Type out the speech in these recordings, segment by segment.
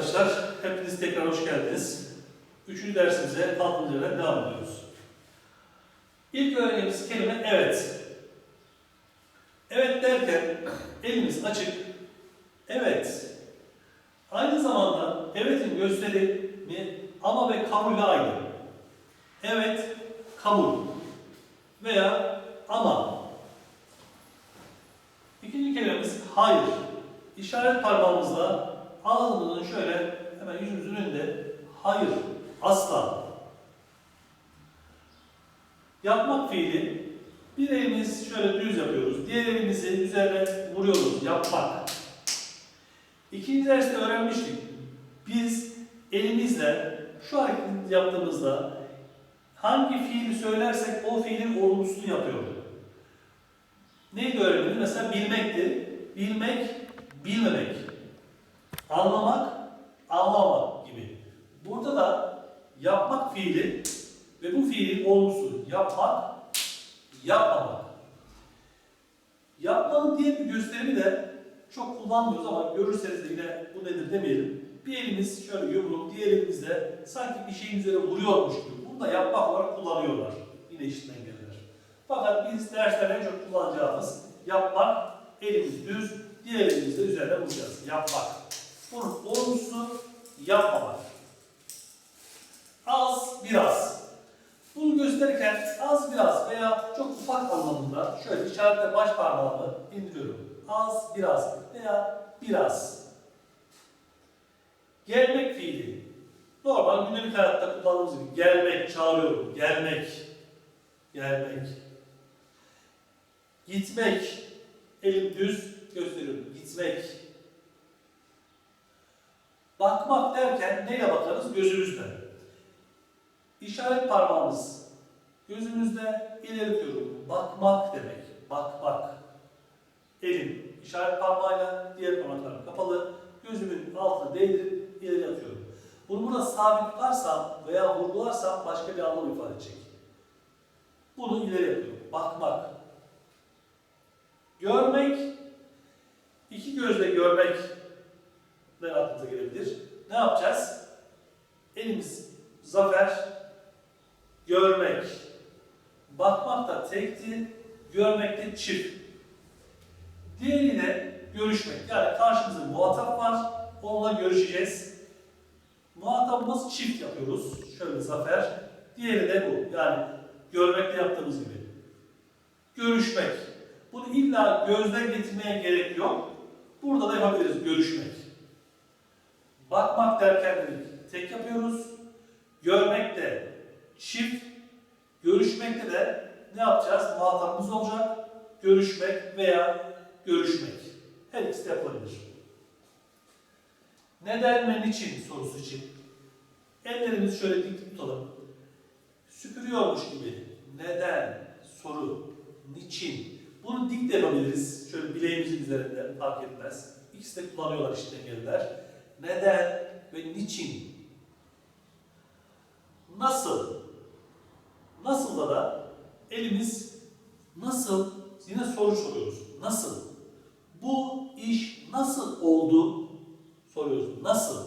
arkadaşlar, hepiniz tekrar hoş geldiniz. Üçüncü dersimize yerden devam ediyoruz. İlk öğrendiğimiz kelime evet. Evet derken elimiz açık. Evet. Aynı zamanda evet'in gösterimi ama ve kabulle aynı. Evet, kabul veya ama. İkinci kelimemiz hayır. İşaret parmağımızla ağzımızın şöyle hemen yüzümüzün önünde hayır, asla. Yapmak fiili bir elimiz şöyle düz yapıyoruz. Diğer elimizi üzerine vuruyoruz. Yapmak. İkinci derste öğrenmiştik. Biz elimizle şu hareketi yaptığımızda hangi fiili söylersek o fiilin olumlusunu yapıyorduk. Neydi öğrenmemiz? Mesela bilmekti. Bilmek, bilmemek. Anlamak, anlamamak gibi. Burada da yapmak fiili ve bu fiilin olumlusu yapmak, yapmamak. Yapmanın diğer bir gösterimi de çok kullanmıyoruz ama görürseniz de yine bu nedir demeyelim. Bir elimiz şöyle yumruk, diğer elimizde sanki bir şeyin üzerine vuruyormuş gibi. Bunu da yapmak olarak kullanıyorlar. Yine işinden gelirler. Fakat biz derslerde en çok kullanacağımız yapmak, elimiz düz, diğer elimizde üzerine vuracağız. Yapmak. Bunun olumlusu yapmamak. Az, biraz. Bunu gösterirken az biraz veya çok ufak anlamında şöyle işaretle baş parmağımı indiriyorum. Az, biraz veya biraz. Gelmek fiili. Normal gündelik hayatta kullandığımız gibi gelmek, çağırıyorum, gelmek, gelmek. Gitmek, elim düz gösteriyorum, gitmek. Bakmak derken neyle bakarız? Gözümüzle. İşaret parmağımız gözümüzde ilerliyorum. Bakmak demek. Bakmak. Elim işaret parmağıyla diğer parmaklarım kapalı. Gözümün altına değdirip ileri atıyorum. Bunu burada sabit tutarsam veya vurgularsam başka bir anlam ifade edecek. Bunu ileri yapıyorum. Bakmak. Görmek. iki gözle görmek ne aklınıza gelebilir? Ne yapacağız? Elimiz zafer, görmek. Bakmak da tekti, görmek de çift. Diğeri de görüşmek. Yani karşımızda muhatap var, onunla görüşeceğiz. Muhatabımız çift yapıyoruz. Şöyle zafer. Diğeri de bu. Yani görmekle yaptığımız gibi. Görüşmek. Bunu illa gözden getirmeye gerek yok. Burada da yapabiliriz görüşmek. Bakmak derken tek yapıyoruz. Görmek de çift. Görüşmekte de ne yapacağız? Muhatabımız olacak. Görüşmek veya görüşmek. Her ikisi de yapılabilir. Neden ve niçin sorusu için ellerimizi şöyle dik tutalım. Süpürüyormuş gibi. Neden? Soru. Niçin? Bunu dik de. Şöyle bileğimizin üzerinde fark etmez. İkisi de kullanıyorlar işte engelliler. Neden ve niçin? Nasıl? Nasılda da elimiz nasıl yine soru soruyoruz. Nasıl? Bu iş nasıl oldu? Soruyoruz. Nasıl?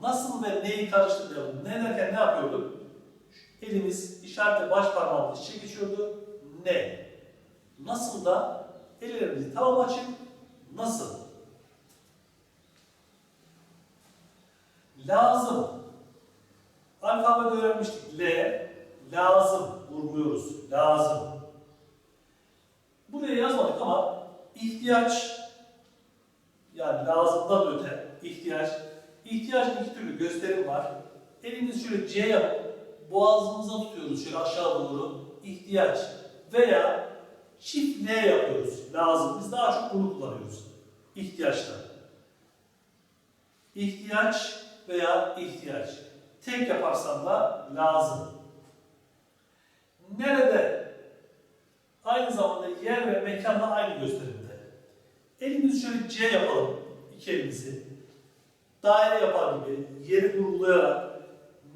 Nasıl ve neyi karıştırmayalım? Ne derken ne yapıyorduk? Elimiz işaretle baş parmağımız içe geçiyordu. Ne? Nasıl da ellerimizi tamam açıp nasıl? Lazım. Alfabede öğrenmiştik. L, lazım. Vurmuyoruz. Lazım. Buraya yazmadık ama ihtiyaç, yani lazımdan öte ihtiyaç. İhtiyacın iki türlü gösterim var. Elimizi şöyle C yapıp boğazımıza tutuyoruz şöyle aşağı doğru. İhtiyaç. Veya çift L yapıyoruz. Lazım. Biz daha çok bunu kullanıyoruz. İhtiyaçta. İhtiyaç veya ihtiyaç. Tek yaparsam da lazım. Nerede? Aynı zamanda yer ve mekanla aynı gösterimde. Elimizi şöyle C yapalım. iki elimizi. Daire yapar gibi yeri vurgulayarak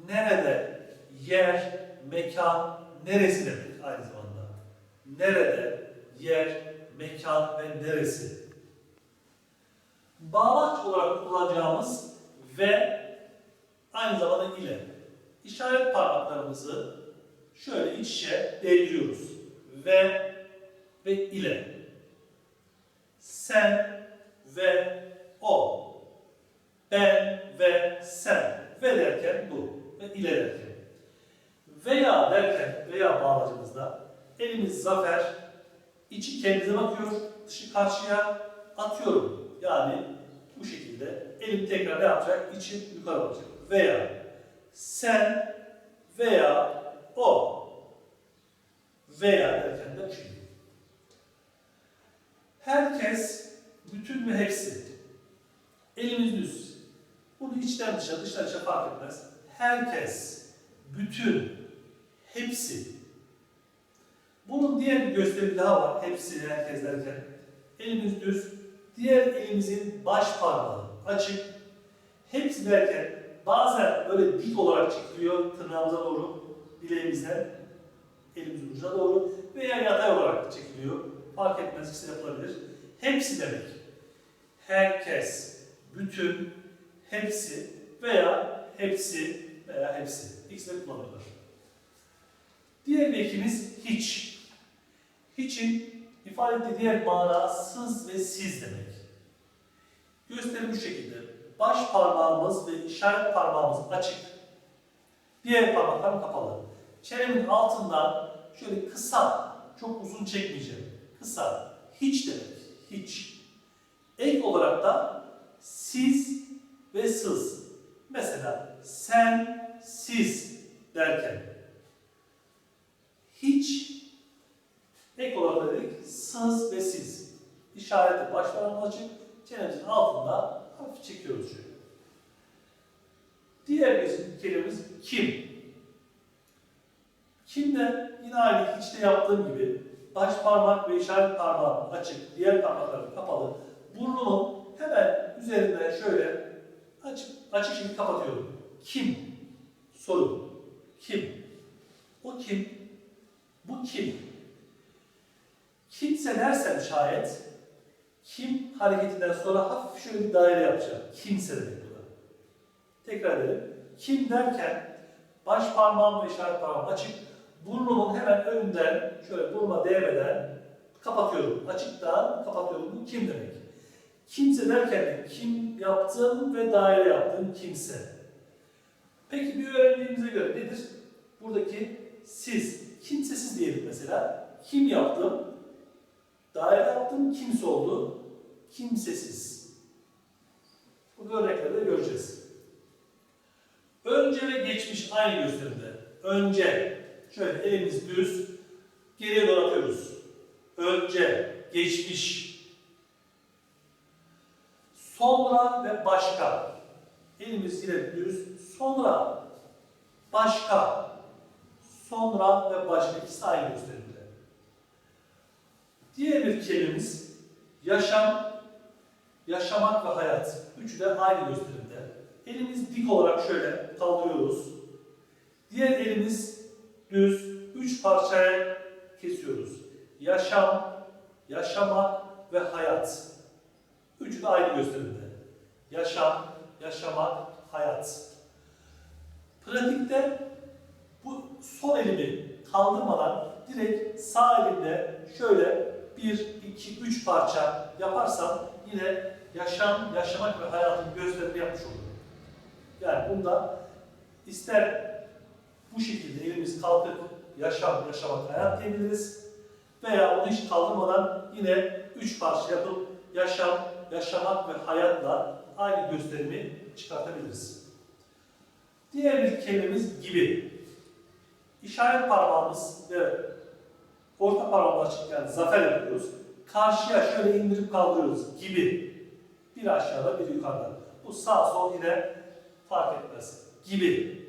nerede, yer, mekan, neresi demek aynı zamanda. Nerede, yer, mekan ve neresi. Bağlaç olarak kullanacağımız ve aynı zamanda ile. İşaret parmaklarımızı şöyle iç içe değdiriyoruz. Ve ve ile. Sen ve o. Ben ve sen. Ve derken bu. Ve ile derken. Veya derken veya bağlacımızda elimiz zafer, içi kendimize bakıyor, dışı karşıya atıyorum. Yani bu şekilde elim tekrar ne yapacak? İçi yukarı bakacak. Veya sen veya o veya derken de bu şekilde. Herkes, bütün ve hepsi. Elimiz düz. Bunu içten dışa, dıştan içe fark etmez. Herkes, bütün, hepsi. Bunun diğer bir gösterimi daha var. Hepsi, herkes derken. Elimiz düz. Diğer elimizin baş parmağı açık. Hepsi derken bazen böyle dik olarak çekiliyor tırnağımıza doğru, bileğimizden elimizin ucuna doğru veya yatay olarak çekiliyor. Fark etmez ikisi yapılabilir. Hepsi demek. Herkes, bütün, hepsi veya hepsi veya hepsi. İkisi de kullanılır. Diğer bir ekimiz hiç. Hiçin ifade ettiği diğer mana sız ve siz demek. Gösterim bu şekilde. Baş parmağımız ve işaret parmağımız açık. Diğer parmaklarım kapalı. Çenemin altından şöyle kısa, çok uzun çekmeyeceğim. Kısa, hiç demek, hiç. Ek olarak da siz ve sız. Mesela sen, siz derken hiç ek olarak dedik sız ve siz. İşareti baş parmağımız açık, çenemizin altında hafif çekiyoruz şöyle. Diğer bir kelimemiz kim. Kimde yine aynı hiçte yaptığım gibi baş parmak ve işaret parmağım açık, diğer parmaklarım kapalı. Burnumun hemen üzerinde şöyle açık, açık şekilde kapatıyorum. Kim? Soru. Kim? O kim? Bu kim? Kimse dersem şayet kim hareketinden sonra hafif şöyle bir daire yapacağım. Kimse demek burada. Tekrar edelim. Kim derken baş parmağım ve işaret parmağım açık. Burnumun hemen önünden şöyle burnuma değmeden kapatıyorum. Açıktan kapatıyorum. Bu kim demek? Kimse derken de kim yaptığım ve daire yaptığım kimse. Peki bir öğrendiğimize göre nedir? Buradaki siz, kimsesiz diyelim mesela. Kim yaptım? Daire yaptım, kimse oldu. Kimsesiz. Bu örneklerde göreceğiz. Önce ve geçmiş aynı gösterimde. Önce, şöyle elimiz düz, geriye doğru atıyoruz. Önce, geçmiş. Sonra ve başka. Elimiz yine düz, sonra, başka. Sonra ve başka ikisi aynı gösterimde. Diğer bir kelimemiz yaşam, yaşamak ve hayat. Üçü de aynı gösterimde. Elimiz dik olarak şöyle kaldırıyoruz. Diğer elimiz düz, üç parçaya kesiyoruz. Yaşam, yaşamak ve hayat. Üçü de aynı gösterimde. Yaşam, yaşamak, hayat. Pratikte bu sol elimi kaldırmadan direkt sağ elimle şöyle bir, iki, üç parça yaparsam yine yaşam, yaşamak ve hayatın gösterimini yapmış olurum. Yani bunda ister bu şekilde elimiz kalkıp yaşam, yaşamak, hayat diyebiliriz. Veya onu hiç kaldırmadan yine üç parça yapıp yaşam, yaşamak ve hayatla aynı gösterimi çıkartabiliriz. Diğer bir kelimemiz gibi. İşaret parmağımız ve orta parmağımız açık yani zafer yapıyoruz. Karşıya şöyle indirip kaldırıyoruz gibi. Bir aşağıda bir yukarıda. Bu sağ sol yine fark etmez. Gibi.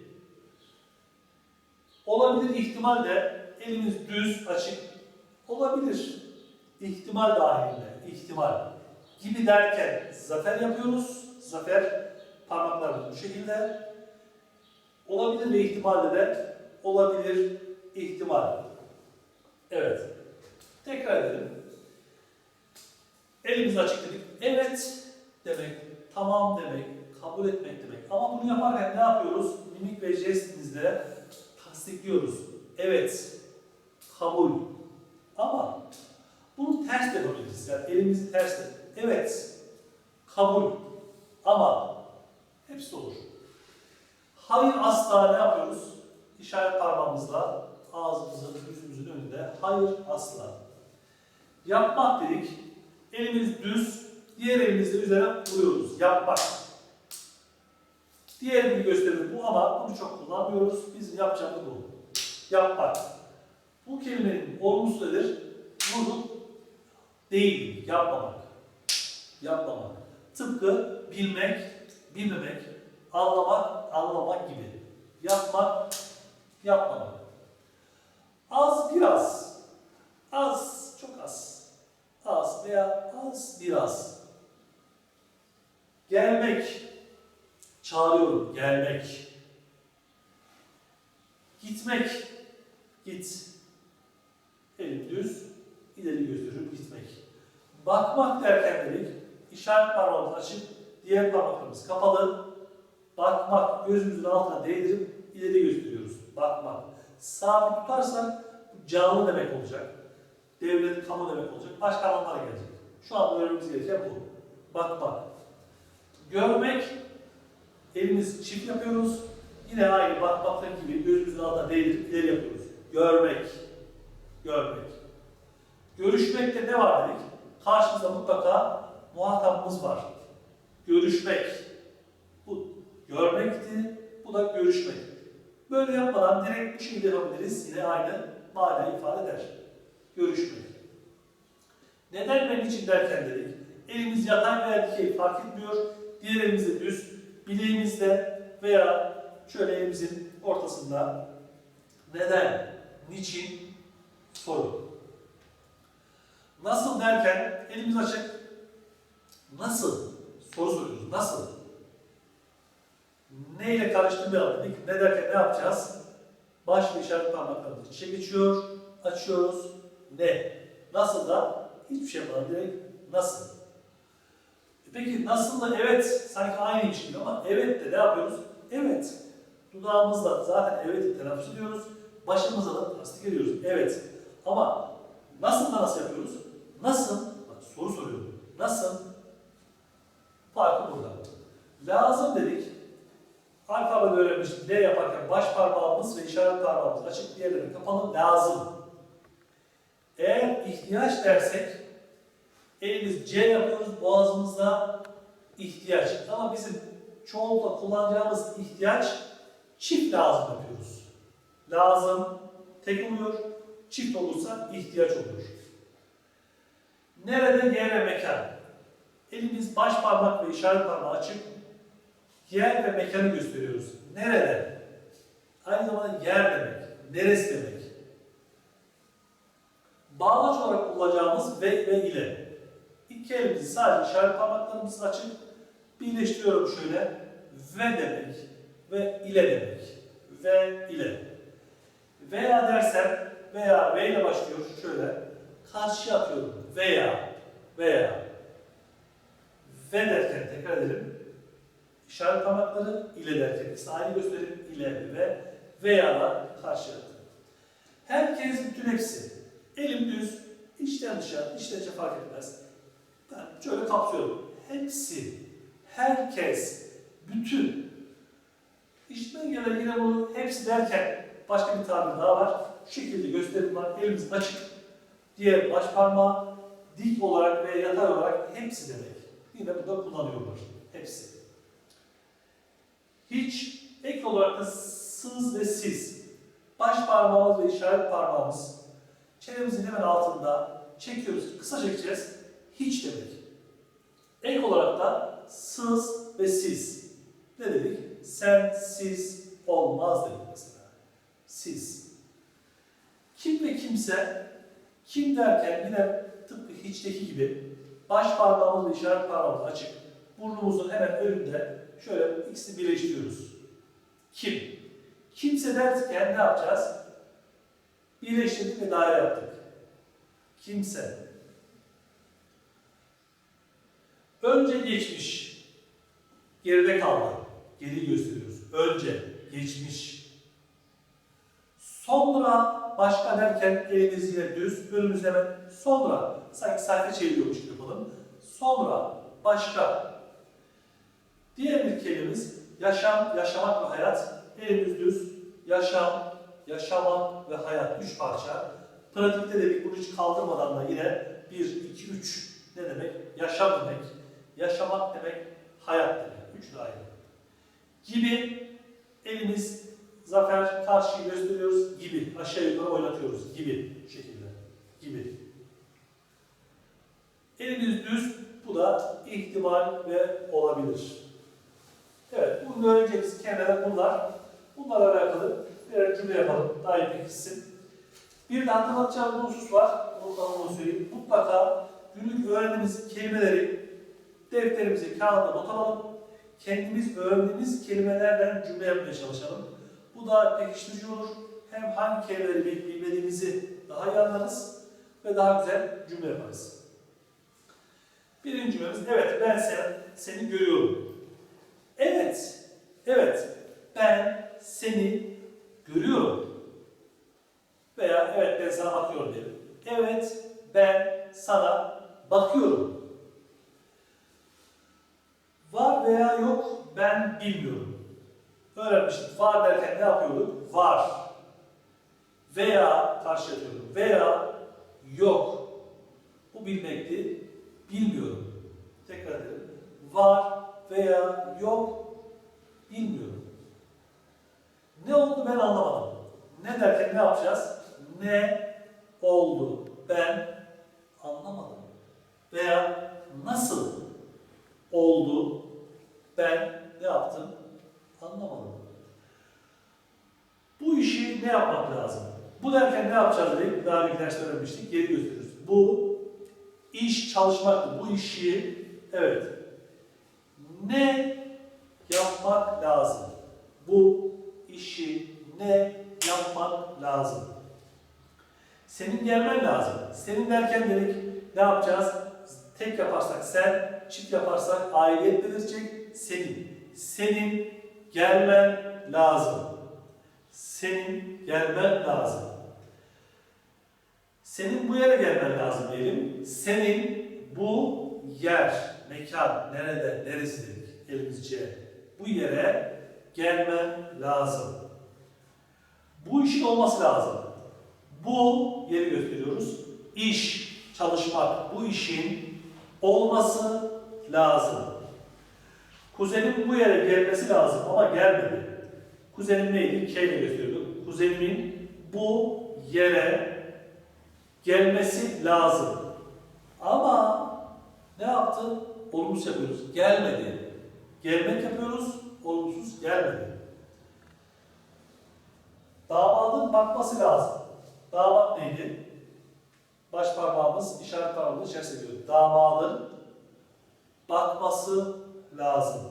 Olabilir ihtimal de elimiz düz açık olabilir. İhtimal dahilinde. ihtimal. Gibi derken zafer yapıyoruz. Zafer parmaklarımız bu şekilde. Olabilir ve ihtimalde de olabilir ihtimal. Evet. Tekrar edelim. Elimiz açık dedik. Evet demek, tamam demek, kabul etmek demek. Ama bunu yaparken ne yapıyoruz? Mimik ve jestimizle tasdikliyoruz. Evet, kabul. Ama bunu ters de yapabiliriz. Yani elimizi ters de. Evet, kabul. Ama hepsi olur. Hayır asla ne yapıyoruz? İşaret parmağımızla ağzımızın, önünde hayır asla. Yapmak dedik. Elimiz düz, diğer elimizle üzerine vuruyoruz. Yapmak. Diğer bir gösterimiz bu ama bunu çok kullanmıyoruz. Biz yapacağımız bu. Yapmak. Bu kelimenin olumsuz nedir? Vurup değil, yapmamak. Yapmamak. Tıpkı bilmek, bilmemek, anlamak, anlamak gibi. Yapmak, yapmamak. Az biraz. Az, çok az. Az veya az biraz. Gelmek. Çağırıyorum, gelmek. Gitmek. Git. Elim düz, ileri gösteriyorum, gitmek. Bakmak derken dedik, işaret parmağımız açık, diğer parmaklarımız kapalı. Bakmak, gözümüzün altına değdirip ileri gösteriyoruz. Bakmak. Sabit tutarsak canlı demek olacak. Devlet, kamu demek olacak. Başka anlamlara gelecek. Şu an öğrenmemiz gereken bu. Bakmak. Görmek, elimiz çift yapıyoruz. Yine aynı bakmaktaki gibi gözümüzün altına değdirip ileri yapıyoruz. Görmek. Görmek. Görüşmekte ne var dedik? Karşımızda mutlaka muhatabımız var. Görüşmek. Bu görmekti, bu da görüşmek. Böyle yapmadan direkt bu şekilde yapabiliriz. Yine aynı manayı ifade eder. Görüşmek. Neden ben için derken dedik. Elimiz yatay veya dikey fark etmiyor. Diğer elimizde düz, bileğimizde veya şöyle elimizin ortasında. Neden? Niçin? Soru. Nasıl derken elimiz açık. Nasıl? Soru soruyoruz. Nasıl? Neyle karıştırmayalım dedik. Ne derken ne yapacağız? Baş ve işaret parmaklarımızı içe geçiyor. Açıyoruz. Ne? Nasıl da hiçbir şey yapmadan direkt nasıl? E Peki nasıl da evet sanki aynıymış gibi ama evet de ne yapıyoruz? Evet. Dudağımızla zaten evet telaffuz ediyoruz. Başımızla da tasdik ediyoruz. Evet. Ama nasıl da nasıl yapıyoruz? Nasıl? Bak soru soruyorum. Nasıl? Farkı burada. Lazım dedik. Alfabede öğrenmiştik. L yaparken baş parmağımız ve işaret parmağımız açık, diğerleri kapalı. Lazım. Eğer ihtiyaç dersek elimiz C yapıyoruz, boğazımızda ihtiyaç. Ama bizim çoğunlukla kullanacağımız ihtiyaç çift lazım yapıyoruz. Lazım tek oluyor, çift olursa ihtiyaç olur. Nerede yer ve mekan? Elimiz baş parmak ve işaret parmağı açık. Yer ve mekanı gösteriyoruz. Nerede? Aynı zamanda yer demek. Neresi demek? Bağlaç olarak kullanacağımız ve ve ile. İki elimizi sadece işaret parmaklarımız açık. Birleştiriyorum şöyle. Ve demek. Ve ile demek. Ve ile. Veya dersem veya ve ile başlıyor şöyle. Karşıya atıyorum. Veya. Veya. Ve derken tekrar edelim. İşaret parmakları ile derken aynı gösterim ile ve veya da karşıya attım. Herkes bütün hepsi. Elim düz, içten dışa, içten içe fark etmez. Ben şöyle kapsıyorum. Hepsi, herkes, bütün. İşten gelen yine bunu hepsi derken başka bir tabir daha var. Şu şekilde gösterim var. Elimiz açık. Diğer baş parmağı dik olarak ve yatay olarak hepsi demek. Yine burada kullanıyorlar. Hepsi. Hiç ek olarak da sız ve siz. Baş parmağımız ve işaret parmağımız çenemizin hemen altında çekiyoruz. Kısa çekeceğiz. Hiç demek. Ek olarak da sız ve siz. Ne dedik? Sen, siz olmaz dedik mesela. Siz. Kim ve kimse, kim derken yine tıpkı hiçteki gibi baş parmağımız ve işaret parmağımız açık. Burnumuzun hemen önünde şöyle ikisini birleştiriyoruz. Kim? Kimse derken ne yapacağız? Birleştirdik ve daire yaptık. Kimse. Önce geçmiş. geride kaldı. Geri gösteriyoruz. Önce, geçmiş. Sonra başka derken elimiz yine düz, önümüzde hemen sonra. Sanki sayfa çeviriyormuş gibi yapalım. Sonra, başka. Diğer bir kelimemiz yaşam, yaşamak ve hayat. Elimiz düz, yaşam, yaşamak ve hayat. Üç parça. Pratikte dedik bunu hiç kaldırmadan da yine bir, iki, üç ne demek? Yaşam demek, yaşamak demek, hayat demek. Üç ayrı. Gibi elimiz zafer karşıyı gösteriyoruz gibi aşağı yukarı oynatıyoruz gibi şekilde gibi. Elimiz düz bu da ihtimal ve olabilir. Evet bunu öğreneceğimiz kelimeler bunlar. Bunlarla alakalı birer cümle yapalım daha iyi pekişsin. Bir de hatırlatacağım bir husus var. Da onu söyleyeyim. Mutlaka günlük öğrendiğimiz kelimeleri defterimize, kağıda not alalım. Kendimiz öğrendiğimiz kelimelerden cümle yapmaya çalışalım. Bu da pekiştirici olur. Hem hangi kelimeleri bilmediğimizi daha iyi anlarız ve daha güzel cümle yaparız. Birinci cümlemiz, evet ben sen, seni görüyorum. Evet, evet ben seni görüyorum. Veya evet ben sana bakıyorum diyelim. Evet ben sana bakıyorum. Var veya yok ben bilmiyorum. Öğrenmiştik. Var derken ne yapıyorduk? Var. Veya karşı. Veya yok. Bu bilmekti. Bilmiyorum. Tekrar edelim. Var veya yok bilmiyorum. Ne oldu ben anlamadım. Ne derken ne yapacağız? Ne oldu ben anlamadım. Veya nasıl oldu ben ne yaptım anlamadım. Bu işi ne yapmak lazım? Bu derken ne yapacağız dedik? Daha bir derste öğrenmiştik. Geri gösteriyoruz. Bu iş çalışmak. Bu işi evet ne yapmak lazım? Bu işi ne yapmak lazım? Senin gelmen lazım. Senin derken dedik ne yapacağız? Tek yaparsak sen, çift yaparsak aidiyet belirecek senin. Senin gelmen lazım. Senin gelmen lazım. Senin bu yere gelmen lazım diyelim. Senin bu yer, mekan, nerede, neresi dedik elimizce. Bu yere gelmen lazım. Bu işin olması lazım. Bu yeri gösteriyoruz. İş, çalışmak, bu işin olması lazım. Kuzenim bu yere gelmesi lazım ama gelmedi. Kuzenim neydi? K ile gösteriyorduk. Kuzenimin bu yere gelmesi lazım. Ama ne yaptı? Olumsuz yapıyoruz. Gelmedi. Gelmek yapıyoruz. Olumsuz gelmedi. Damadın bakması lazım. Damat neydi? Baş parmağımız işaret parmağımızı içerisine giriyor. Damadın bakması lazım.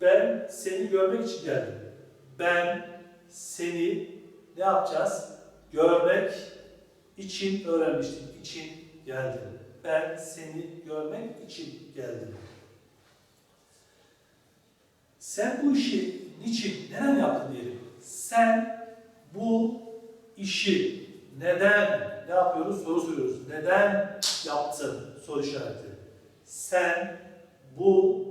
Ben seni görmek için geldim. Ben seni ne yapacağız? Görmek için öğrenmiştim. İçin geldim. Ben seni görmek için geldim. Sen bu işi niçin, neden yaptın diyelim. Sen bu işi neden ne yapıyoruz? Soru soruyoruz. Neden yaptın? Soru işareti. Sen bu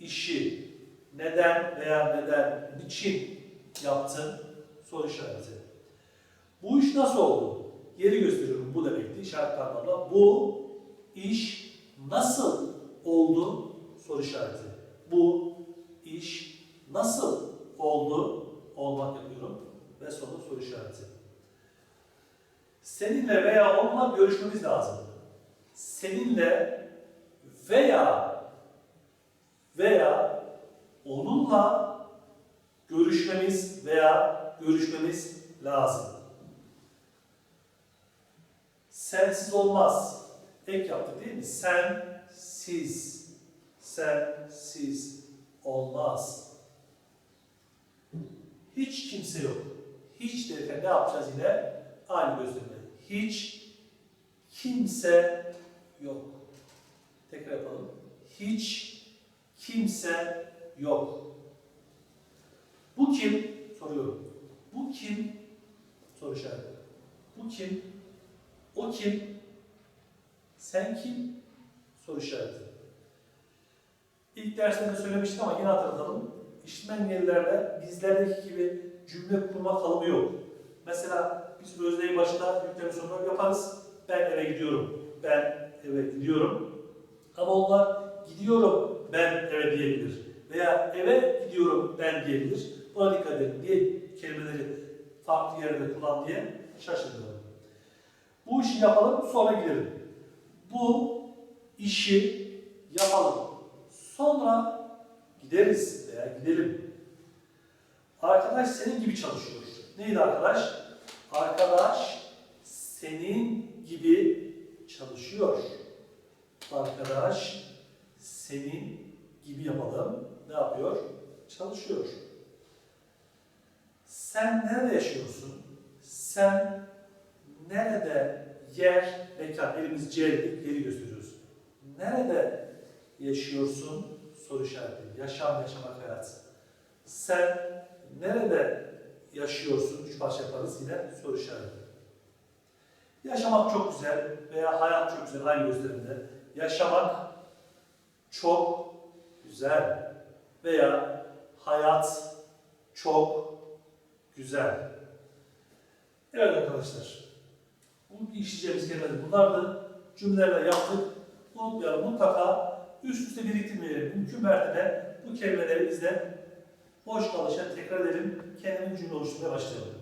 işi neden veya neden, niçin yaptın? Soru işareti. Bu iş nasıl oldu? Yeri gösteriyorum. Bu demekti işaret parmağımla. Bu iş nasıl oldu? Soru işareti. Bu iş nasıl oldu? Olmak yapıyorum. Ve sonu soru işareti. Seninle veya onunla görüşmemiz lazım. Seninle veya veya onunla görüşmemiz veya görüşmemiz lazım. Sensiz olmaz. Ek yaptık değil mi? Sen, siz. Sen, siz olmaz. Hiç kimse yok. Hiç derken ne yapacağız yine? Aynı gösterme. Hiç kimse yok. Tekrar yapalım. Hiç kimse yok. Bu kim? Soruyorum. Bu kim? Soru işareti. Bu kim? O kim? Sen kim? Soru işareti. İlk derslerde söylemiştim ama yine hatırlatalım. İşitme engellilerle bizlerdeki gibi cümle kurma kalıbı yok. Mesela biz özneyi başta yükleme sonunda yaparız. Ben eve gidiyorum. Ben eve gidiyorum. Ama onlar gidiyorum ben eve diyebilir. Veya eve gidiyorum ben diyebilir. Buna dikkat edin. Niye kelimeleri farklı yerde kullan diye şaşırmayalım. Bu işi yapalım sonra gidelim. Bu işi yapalım. Sonra gideriz veya gidelim. Arkadaş senin gibi çalışıyor. Neydi arkadaş? Arkadaş senin gibi çalışıyor. Arkadaş senin gibi yapalım. Ne yapıyor? Çalışıyor. Sen nerede yaşıyorsun? Sen nerede yer, mekan, elimiz C'lik yeri gösteriyoruz. Nerede yaşıyorsun? Soru işareti. Yaşam, yaşamak, hayat. Sen nerede yaşıyorsun? Üç parça yaparız yine soru işareti. Yaşamak çok güzel veya hayat çok güzel aynı gösterimde. Yaşamak çok güzel veya hayat çok güzel. Evet arkadaşlar. Bu işleyeceğimiz kelimeler bunlardı. Cümlelerle yaptık. Unutmayalım mutlaka üst üste biriktirmeyelim. Mümkün mertebe bu kelimeleri bizden boş kalışa tekrar edelim. Kendimiz cümle oluşturmaya başlayalım.